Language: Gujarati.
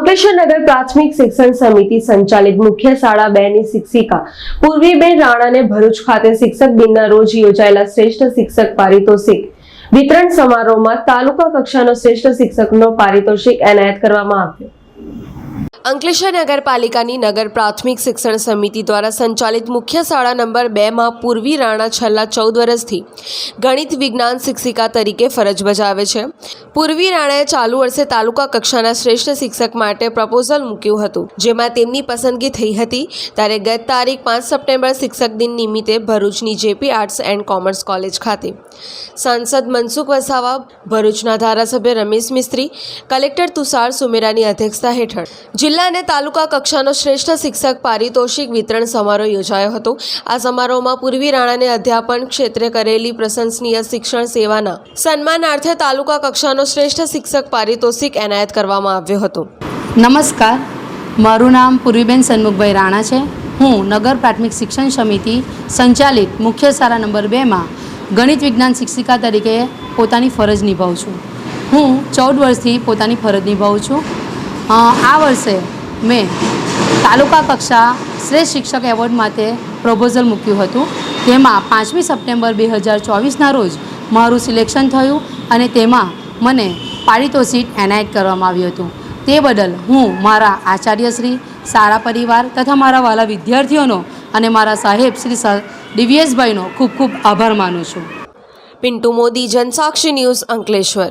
અંકલેશ્વર નગર પ્રાથમિક શિક્ષણ સમિતિ સંચાલિત મુખ્ય શાળા બે ની શિક્ષિકા પૂર્વીબેન રાણાને ભરૂચ ખાતે શિક્ષક દિનના રોજ યોજાયેલા શ્રેષ્ઠ શિક્ષક પારિતોષિક વિતરણ સમારોહમાં તાલુકા કક્ષાનો શ્રેષ્ઠ શિક્ષકનો પારિતોષિક એનાયત કરવામાં આવ્યો. અંકલેશ્વર નગરપાલિકાની નગર પ્રાથમિક શિક્ષણ સમિતિ દ્વારા સંચાલિત મુખ્ય શાળા નંબર બેમાં પૂર્વી રાણા છેલ્લા ચૌદ વર્ષથી ગણિત વિજ્ઞાન શિક્ષિકા તરીકે ફરજ બજાવે છે. પૂર્વી રાણાએ ચાલુ વર્ષે તાલુકા કક્ષાના શ્રેષ્ઠ શિક્ષક માટે પ્રપોઝલ મૂક્યું હતું, જેમાં તેમની પસંદગી થઈ હતી. ત્યારે ગત તારીખ પાંચ સપ્ટેમ્બર શિક્ષક દિન નિમિત્તે ભરૂચની JP arts and commerce college ખાતે. સાંસદ મનસુખ વસાવા, ભરૂચના ધારાસભ્ય રમેશ મિસ્ત્રી, કલેક્ટર તુષાર સુમેરાની અધ્યક્ષતા હેઠળ. જિલ્લા અને તાલુકા કક્ષાનો શ્રેષ્ઠ શિક્ષક પારિતોષિક વિતરણ સમારોહ યોજાયો હતો. આ સમારોહમાં પૂર્વી રાણાને અધ્યાપન ક્ષેત્રે કરેલી પ્રશંસનીય શિક્ષણ સેવાના સન્માનાર્થે તાલુકા કક્ષાનો શ્રેષ્ઠ શિક્ષક પારિતોષિક એનાયત કરવામાં આવ્યો હતો. નમસ્કાર. મારું નામ પૂર્વીબેન સન્મુખભાઈ રાણા છે. હું નગર પ્રાથમિક શિક્ષણ સમિતિ સંચાલિત મુખ્ય શાળા નંબર બેમાં ગણિત વિજ્ઞાન શિક્ષિકા તરીકે પોતાની ફરજ નિભાવું છું. હું ચૌદ વર્ષથી પોતાની ફરજ નિભાવું છું. આ વર્ષે મેં તાલુકા કક્ષા શ્રેષ્ઠ શિક્ષક એવોર્ડ માટે પ્રપોઝલ મૂક્યું હતું. તેમાં પાંચમી સપ્ટેમ્બર બે હજાર ચોવીસના રોજ મારું સિલેક્શન થયું અને તેમાં મને પારિતોષિક એનાયત કરવામાં આવ્યું હતું. તે બદલ હું મારા આચાર્યશ્રી, સારા પરિવાર તથા મારા વાલા વિદ્યાર્થીઓનો અને મારા સાહેબ શ્રી ડીવીએસભાઈનો ખૂબ ખૂબ આભાર માનું છું. પિન્ટુ મોદી, જનસાક્ષી ન્યૂઝ અંકલેશ્વર.